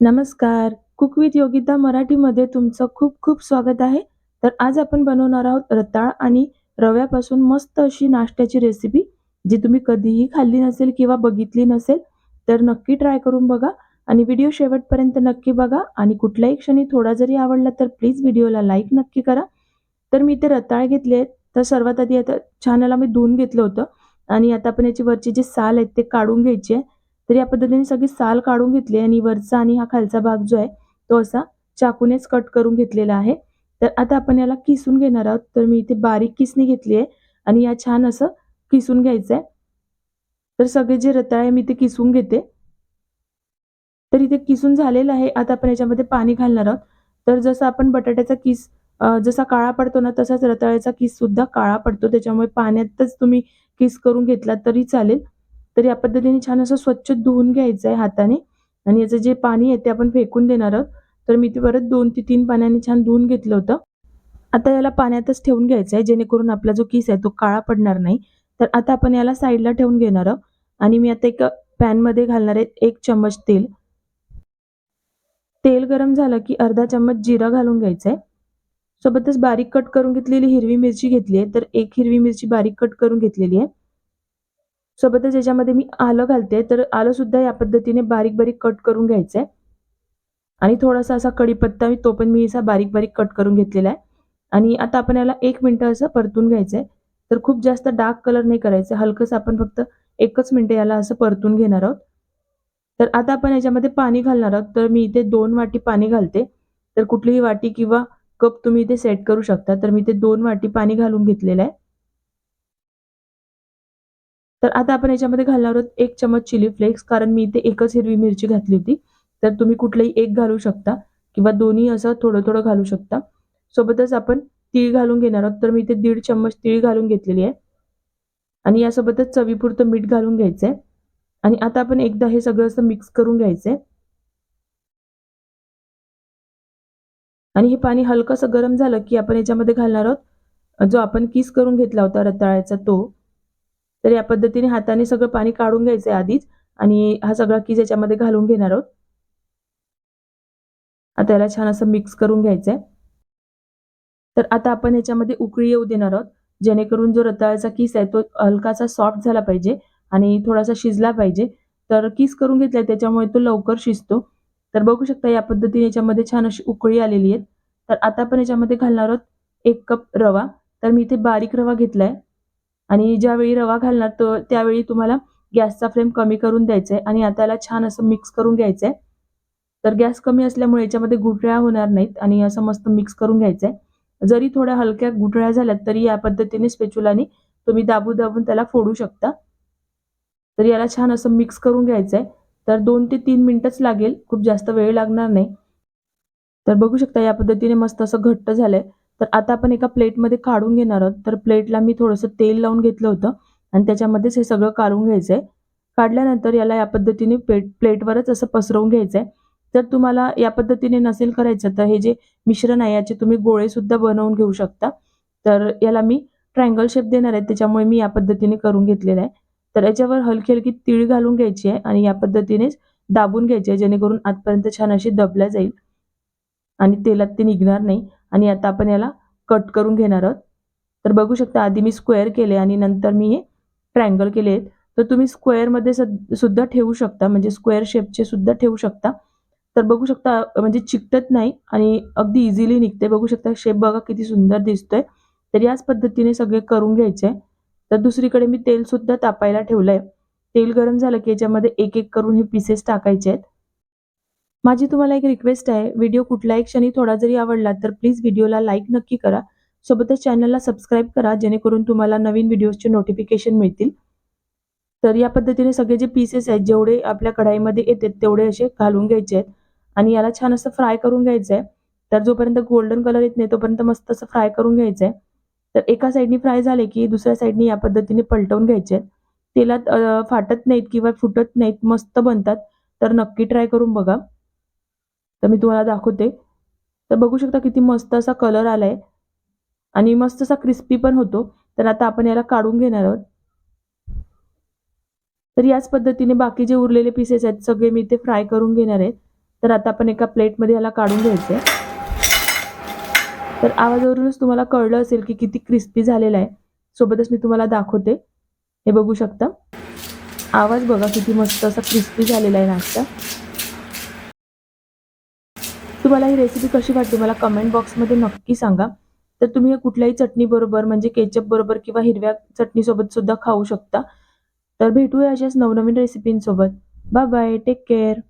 नमस्कार. Cook with Yogita मराठीमध्ये तुमचं खूप खूप स्वागत आहे. तर आज आपण बनवणार आहोत रताळ आणि रव्यापासून मस्त अशी नाश्त्याची रेसिपी, जी तुम्ही कधीही खाल्ली नसेल किंवा बघितली नसेल, तर नक्की ट्राय करून बघा आणि व्हिडिओ शेवटपर्यंत नक्की बघा आणि कुठल्याही क्षणी थोडा जरी आवडला तर प्लीज व्हिडिओला लाईक नक्की करा. तर मी इथे रताळ घेतले तर सर्वात आधी आता छान याला मी धुवून घेतलं होतं आणि आता आपण याची वरची जी साल आहेत ते काढून घ्यायची आहे. तर या पद्धतीने सगळी साल काढून घेतली आणि वरचा आणि हा खालचा भाग जो आहे तो असा चाकूनेच कट करून घेतलेला आहे. तर आता आपण याला किसून घेणार आहोत. तर मी इथे बारीक किसणी घेतली आहे आणि या छान असं किसून घ्यायचं आहे तर सगळे जे रताळे मी ते किसून घेते. तर इथे किसून झालेलं आहे. आता आपण याच्यामध्ये पाणी घालणार आहोत. तर जसं आपण बटाट्याचा किस जसा काळा पडतो ना तसाच रताळ्याचा किस सुद्धा काळा पडतो. त्याच्यामुळे पाण्यातच तुम्ही किस करून घेतला तरी चालेल. तर या पद्धतीने छान असं स्वच्छ धुवून घ्यायचं आहे हाताने. आणि याचं जे पाणी आहे ते आपण फेकून देणार आहोत. तर मी ते परत दोन ते तीन पाण्याने छान धुवून घेतलं होतं. आता याला पाण्यातच ठेवून घ्यायचं आहे जेणेकरून आपला जो किस आहे तो काळा पडणार नाही. तर आता आपण याला साईडला ठेवून घेणार आहोत. आणि मी आता एक पॅनमध्ये घालणार आहे एक चम्मच तेल. तेल गरम झालं की अर्धा चम्मच जिरा घालून घ्यायचं आहे. सोबतच बारीक कट करून घेतलेली हिरवी मिरची घेतली आहे. तर एक हिरवी मिरची बारीक कट करून घेतलेली आहे. सोबतच याच्यामध्ये मी आलं घालते तर आलं सुद्धा या पद्धतीने बारीक बारीक कट करून घ्यायचं आहे आणि थोडासा असा कढीपत्ता तो पण मी असा बारीक बारीक कट करून घेतलेला आहे. आणि आता आपण याला एक मिनटं असं परतून घ्यायचं आहे तर खूप जास्त डार्क कलर नाही करायचं. हलकंसं आपण फक्त एकच मिनटं याला असं परतून घेणार आहोत. तर आता आपण याच्यामध्ये पाणी घालणार आहोत. तर मी इथे दोन वाटी पाणी घालते. तर कुठलीही वाटी किंवा कप तुम्ही इथे सेट करू शकता. तर मी इथे दोन वाटी पाणी घालून घेतलेलं आहे. तर आता आपण याच्यामध्ये घालणार आहोत एक चमच चिली फ्लेक्स कारण मी इथे एकच हिरवी मिरची घातली होती. तर तुम्ही कुठलंही एक घालू शकता किंवा दोन्ही असं थोडं थोडं घालू शकता. सोबतच आपण तीळ घालून घेणार आहोत. तर मी इथे दीड चम्मच तीळ घालून घेतलेली आहे. आणि यासोबतच चवीपुरतं मीठ घालून घ्यायचं आहे आणि आता आपण एकदा हे सगळं असं मिक्स करून घ्यायचं आहे आणि हे पाणी हलकंसं गरम झालं की आपण याच्यामध्ये घालणार आहोत. जो आपण किस करून घेतला होता रताळ्याचा तो. तर या पद्धतीने हाताने सगळं पाणी काढून घ्यायचंय आधीच आणि हा सगळा कीज याच्यामध्ये घालून घेणार आहोत. आता याला छान असं मिक्स करून घ्यायचं आहे तर आता आपण याच्यामध्ये उकळी येऊ देणार आहोत. जेणेकरून जो रताळ्याचा किस आहे तो हलकासा सॉफ्ट झाला पाहिजे आणि थोडासा शिजला पाहिजे. तर किस करून घेतलाय त्याच्यामुळे तो लवकर शिजतो. तर बघू शकता या पद्धतीने याच्यामध्ये छान अशी उकळी आलेली आहे. तर आता आपण याच्यामध्ये घालणार आहोत एक कप रवा. तर मी इथे बारीक रवा घेतलाय. आणि ज्यावेळी रवा घालणार तर त्यावेळी तुम्हाला गॅसचा फ्लेम कमी करून द्यायचा आहे आणि आता याला छान असं मिक्स करून घ्यायचं आहे तर गॅस कमी असल्यामुळे याच्यामध्ये गुठळ्या होणार नाहीत आणि असं मस्त मिक्स करून घ्यायचं आहे जरी थोड्या हलक्या गुठळ्या झाल्यात तरी या पद्धतीने स्पेचुलाने तुम्ही दाबू दाबून त्याला फोडू शकता. तर याला छान असं मिक्स करून घ्यायचं आहे तर दोन ते तीन मिनिटच लागेल खूप जास्त वेळ लागणार नाही. तर बघू शकता या पद्धतीने मस्त असं घट्ट झालंय. तर आता आपण एका प्लेटमध्ये काढून घेणार आहोत. तर प्लेटला मी थोडंसं तेल लावून घेतलं होतं आणि त्याच्यामध्येच हे सगळं काढून घ्यायचं आहे काढल्यानंतर याला या पद्धतीने प्लेट प्लेटवरच असं पसरवून घ्यायचं आहे जर तुम्हाला या पद्धतीने नसेल करायचं तर हे जे मिश्रण आहे याचे तुम्ही गोळे सुद्धा बनवून घेऊ शकता. तर याला मी ट्रायंगल शेप देणार आहे. त्याच्यामुळे मी या पद्धतीने करून घेतलेलं आहे. तर याच्यावर हलकी हलकी तीळ घालून घ्यायची आहे आणि या पद्धतीनेच दाबून घ्यायची आहे जेणेकरून आजपर्यंत छान अशी दबल्या जाईल आणि तेलात ते निघणार नाही. आणि आता आपण याला कट करून घेणार आहोत. तर बघू शकता आधी मी स्क्वेअर केले आणि नंतर मी हे ट्रँगल केले आहेत. तर तुम्ही स्क्वेअरमध्ये सुद्धा ठेवू शकता म्हणजे स्क्वेअर शेपचे सुद्धा ठेवू शकता. तर बघू शकता म्हणजे चिकटत नाही आणि अगदी इझिली निघते. बघू शकता शेप बघा किती सुंदर दिसतोय. तर याच पद्धतीने सगळे करून घ्यायचे. तर दुसरीकडे मी तेल सुद्धा तापायला ठेवलंय. तेल गरम झालं की याच्यामध्ये एक एक करून हे पीसेस टाकायचे आहेत. माझी तुम्हाला एक रिक्वेस्ट आहे. व्हिडिओ कुठल्याही क्षणी थोडा जरी आवडला तर प्लीज व्हिडिओला लाईक नक्की करा. सोबतच चॅनलला सबस्क्राईब करा जेणेकरून तुम्हाला नवीन व्हिडिओजचे नोटिफिकेशन मिळतील. तर या पद्धतीने सगळे जे पीसेस आहेत जेवढे आपल्या कढाईमध्ये येतात तेवढे असे घालून घ्यायचे आहेत. आणि याला छान असं फ्राय करून घ्यायचं आहे तर जोपर्यंत गोल्डन कलर येत नाही तोपर्यंत मस्त असं फ्राय करून घ्यायचं आहे तर एका साईडनी फ्राय झाले की दुसऱ्या साईडनी या पद्धतीने पलटवून घ्यायचे आहेत. तेलात फाटत नाहीत किंवा फुटत नाहीत मस्त बनतात. तर नक्की ट्राय करून बघा. तर मी तुम्हाला दाखवते. तर बघू शकता किती मस्त असा कलर आला आहे आणि मस्त असा क्रिस्पी पण होतो. तर आता आपण याला काढून घेणार आहोत. तर याच पद्धतीने बाकी जे उरलेले पीसेस आहेत सगळे मी इथे फ्राय करून घेणार आहेत तर आता आपण एका प्लेटमध्ये याला काढून घ्यायचं. आहे तर आवाजावरूनच तुम्हाला कळलं असेल की किती क्रिस्पी झालेला आहे. सोबतच मी तुम्हाला दाखवते. हे बघू शकता. आवाज बघा किती मस्त असा क्रिस्पी झालेला आहे नाश्ता. तुम्हाला ही रेसिपी कशी वाटते मला कमेंट बॉक्समध्ये नक्की सांगा. तर तुम्ही हे कुठल्याही चटणी बरोबर म्हणजे केचप बरोबर किंवा हिरव्या चटणीसोबत सुद्धा खाऊ शकता. तर भेटूया अशाच नवनवीन रेसिपींसोबत बाय बाय टेक केअर